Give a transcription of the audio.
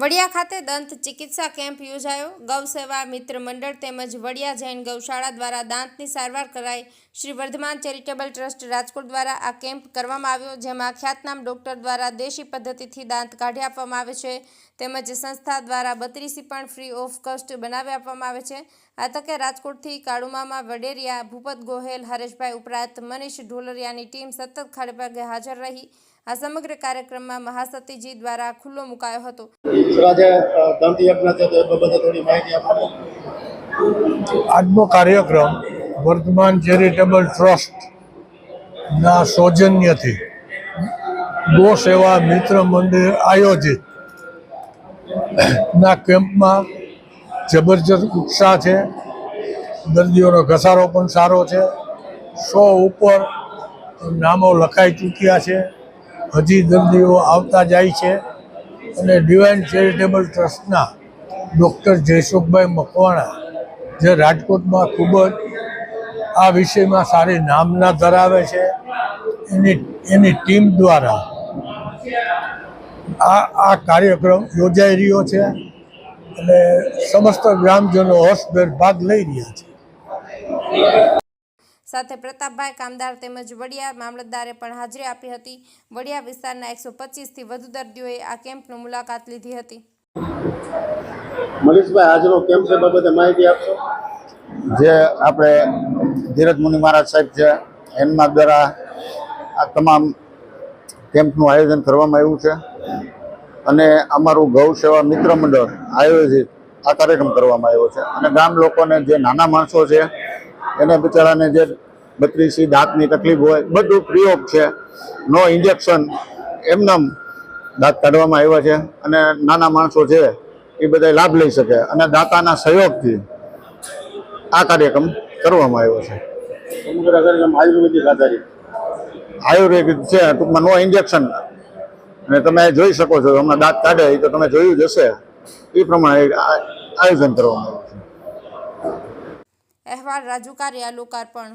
વડિયા ખાતે દંત ચિકિત્સા કેમ્પ યોજાયો. ગૌ સેવા મિત્ર મંડળ તેમજ વડિયા જૈન ગૌશાળા દ્વારા દાંતની સારવાર કરાઈ. શ્રી વર્ધમાન ચેરિટેબલ ટ્રસ્ટ રાજકોટ દ્વારા આ કેમ્પ કરવામાં આવ્યો, જેમાં ખ્યાતનામ ડોક્ટર દ્વારા દેશી પદ્ધતિથી દાંત કાઢી આપવામાં આવે છે. તેમજ સંસ્થા દ્વારા બત્રીસી પણ ફ્રી ઓફ કોસ્ટ બનાવી આપવામાં આવે છે. આ તકે રાજકોટથી કાળુમામા વડેરિયા ભૂપત ગોહેલ હરેશભાઈ ઉપરાંત મનીષ ઢોલરિયાની ટીમ સતત ખડેપગે હાજર રહી. આ સમગ્ર કાર્યક્રમમાં મહાસતીજી દ્વારા ખુલ્લો મુકાયો હતો. આજનો કાર્યક્રમ વર્ધમાન ચેરિટેબલ ટ્રસ્ટના સૌજન્યથી ગો સેવા મિત્ર મંદિર આયોજિત ના કેમ્પમાં જબરજસ્ત ઉત્સાહ છે. દર્દીઓનો ઘસારો પણ સારો છે. સો ઉપર નામો લખાઈ ચૂક્યા છે. હજી દર્દીઓ આવતા જાય છે અને ડિવાઇન ચેરિટેબલ ટ્રસ્ટના ડૉક્ટર જયસુખભાઈ મકવાણા જે રાજકોટમાં ખૂબ જ આ વિષયમાં સારી નામના ધરાવે છે. એની એની ટીમ દ્વારા આ આ કાર્યક્રમ યોજાઈ રહ્યો છે. અને સમસ્ત ગ્રામજનો હોશભેર ભાગ લઈ રહ્યા છે. સાથે પ્રતાપભાઈ કામદાર તેમજ વડિયા મામલતદારે પણ હાજરી આપી હતી. વડિયા વિસ્તારના એકસો પચીસથી વધુ દર્દીઓએ આ કેમ્પની મુલાકાત લીધી હતી. મનીષભાઈ આજનો કેમ્પ છે બાબતે માહિતી આપશો? જે આપણે ધીરજ મુનિ મહારાજ સાહેબ છે એમના દ્વારા આ તમામ કેમ્પનું આયોજન કરવામાં આવ્યું છે. અને અમારું ગૌ સેવા મિત્ર મંડળ આયોજિત આ કાર્યક્રમ કરવામાં આવ્યો છે. અને ગામ લોકોને જે નાના માણસો છે એને બિચારાને જે બત્રીસી દાંતની તકલીફ હોય બધું ફ્રી ઓફ છે. નો ઇન્જેક્શન એમનામ દાંત કાઢવામાં આવ્યા છે. અને નાના માણસો છે એ બધા લાભ લઈ શકે. અને દાતાના સહયોગથી આ કાર્યક્રમ કરવામાં આવ્યો છે. આયુર્વેદિક છે ટૂંકમાં નો ઇન્જેક્શન અને તમે જોઈ શકો છો, હમણાં દાંત કાઢે તો તમે જોયું જ હશે. એ પ્રમાણે આયોજન કરવામાં આવ્યું છે. અહેવાલ રાજુ કારિયા લોકાર્પણ